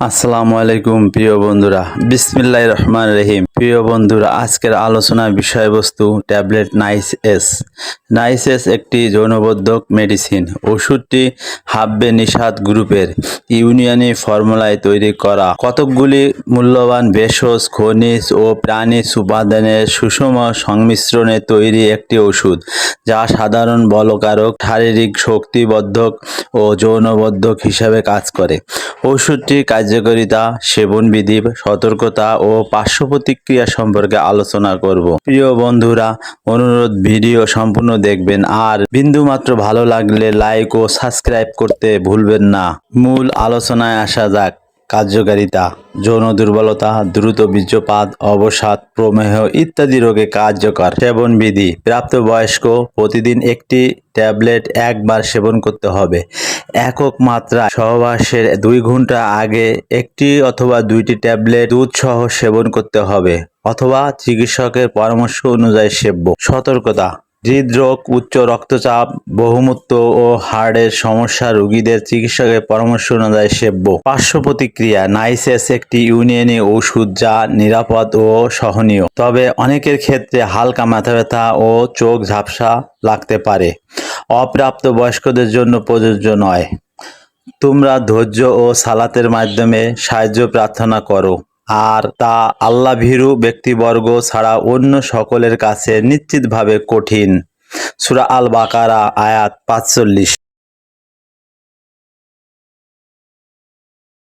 আসসালামু আলাইকুম প্রিয় বন্ধুরা বিসমিল্লাহ রহমান রহিম। প্রিয় বন্ধুরা, আজকের আলোচনার বিষয়বস্তু tablet nice S. Nice S একটি যৌনবদ্ধক মেডিসিন। ওষুধটি হাব্বে নিষাদ গ্রুপের ইউনিয়নি ফর্মুলায় তৈরি করা। কতকগুলি মূল্যবান ভেষজ, খনিজ ও প্রাণী উপাদানের সুষম সংমিশ্রণে তৈরি একটি ওষুধ, যা সাধারণ বলকারক, শারীরিক শক্তিবর্ধক ও যৌনবদ্ধক হিসাবে কাজ করে। ওষুধটি কার্যকারিতা, সেবনবিধি, সতর্কতা ও পার্শ্ব প্রতিক্রিয়া সম্পর্কে আলোচনা করব। প্রিয় বন্ধুরা, অনুরোধ ভিডিও সম্পূর্ণ দেখবেন আর বিন্দুমাত্র ভালো লাগলে লাইক ও সাবস্ক্রাইব করতে ভুলবেন না। মূল আলোচনায় আসা যাক, কার্যকারিতা। যৌন দুর্বলতা, দ্রুত বীর্যপাত, অবসাদ, প্রমেহ ইত্যাদি রোগে কার্যকর। সেবন বিধি প্রাপ্তবয়স্ক প্রতিদিন একটি ট্যাবলেট একবার সেবন করতে হবে। একক মাত্রা সহবাসের দুই ঘণ্টা আগে একটি অথবা দুইটি ট্যাবলেট দুধ সহ সেবন করতে হবে, অথবা চিকিৎসকের পরামর্শ অনুযায়ী সেব্য। সতর্কতা, হৃদরোগ, উচ্চ রক্তচাপ, বহুমূত্র ও হার্টের সমস্যা রোগীদের চিকিৎসকের পরামর্শ অনুযায়ী সেব্য। পার্শ্ব প্রতিক্রিয়া, নাইসেস একটি ইউনিয়নি ওষুধ যা নিরাপদ ও সহনীয়, তবে অনেকের ক্ষেত্রে হালকা মাথা ব্যথা ও চোখ ঝাপসা লাগতে পারে। অপ্রাপ্ত বয়স্কদের জন্য প্রযোজ্য নয়। তোমরা ধৈর্য ও সালাতের মাধ্যমে সাহায্য প্রার্থনা করো। আর তা আল্লাহ ভীরু ব্যক্তিবর্গ ছাড়া অন্য সকলের কাছে নিশ্চিতভাবে কঠিন। সুরা আল বাকারা আয়াত পাঁচচল্লিশ।